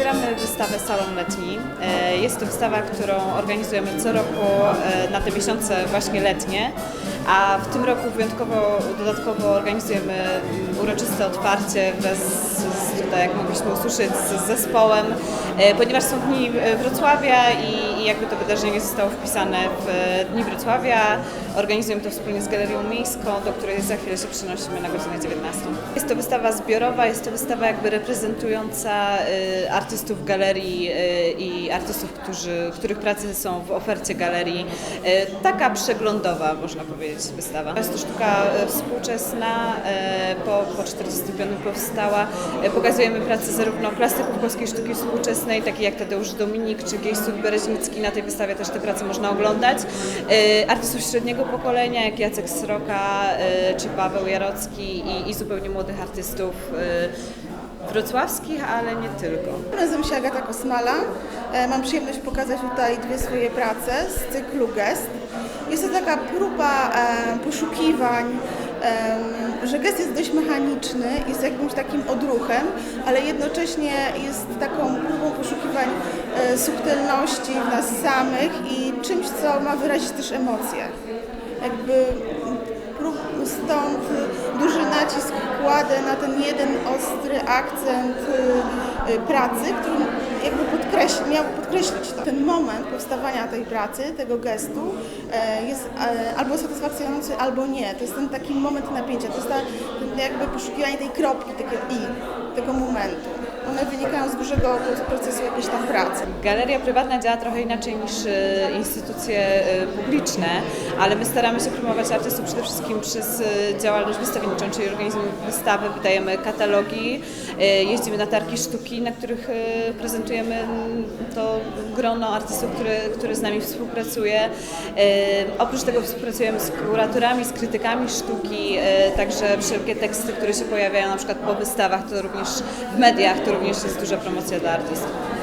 Otwieramy wystawę Salon Letni. E, Jest to wystawa, którą organizujemy co roku e, na te miesiące właśnie letnie, a w tym roku wyjątkowo dodatkowo organizujemy uroczyste otwarcie wraz z, tutaj, jak mogliśmy usłyszeć, z zespołem, e, ponieważ są Dni Wrocławia i, jakby to wydarzenie zostało wpisane w Dni Wrocławia. Organizujemy to wspólnie z Galerią Miejską, do której za chwilę się przenosimy na godzinę 19. Jest to wystawa zbiorowa, jest to wystawa jakby reprezentująca y, artystów galerii y, i artystów, którzy, których prace są w ofercie galerii. Y, taka przeglądowa, można powiedzieć, wystawa. Jest to sztuka y, współczesna, po, po 45 powstała. Pokazujemy pracę zarówno klasyków polskiej sztuki współczesnej, takich jak Tadeusz Dominik czy Gejsut Bereźnicki. Na tej wystawie też te prace można oglądać. Artystów średniego pokolenia, jak Jacek Sroka czy Paweł Jarocki i, i zupełnie młodych artystów wrocławskich, ale nie tylko. Nazywam się Agata Kosmala. E, Mam przyjemność pokazać tutaj dwie swoje prace z cyklu Gest. Jest to taka próba e, poszukiwań, że gest jest dość mechaniczny, jest jakimś takim odruchem, ale jednocześnie jest taką próbą poszukiwań e, subtelności w nas samych i czymś, co ma wyrazić też emocje. Jakby prób- stąd nacisk kładę na ten jeden ostry akcent y, y, pracy, który jakby podkreśl, miał podkreślić to. Ten moment powstawania tej pracy, tego gestu e, jest e, albo satysfakcjonujący, albo nie. To jest ten taki moment napięcia, to jest ta, jakby poszukiwanie tej kropki, takiego i, tego momentu. One wynikają z dużego procesu jakiejś tam pracy. Galeria prywatna działa trochę inaczej niż e, instytucje e, publiczne, ale my staramy się promować artystów przede wszystkim przez e, działalność wystawienniczą, czyli organizujemy wystawy, wydajemy katalogi, jeździmy na targi sztuki, na których prezentujemy to grono artystów, które, które z nami współpracuje. E, Oprócz tego współpracujemy z kuratorami, z krytykami sztuki, e, także wszelkie teksty, które się pojawiają na przykład po wystawach, to również w mediach, to również jest duża promocja dla artystów.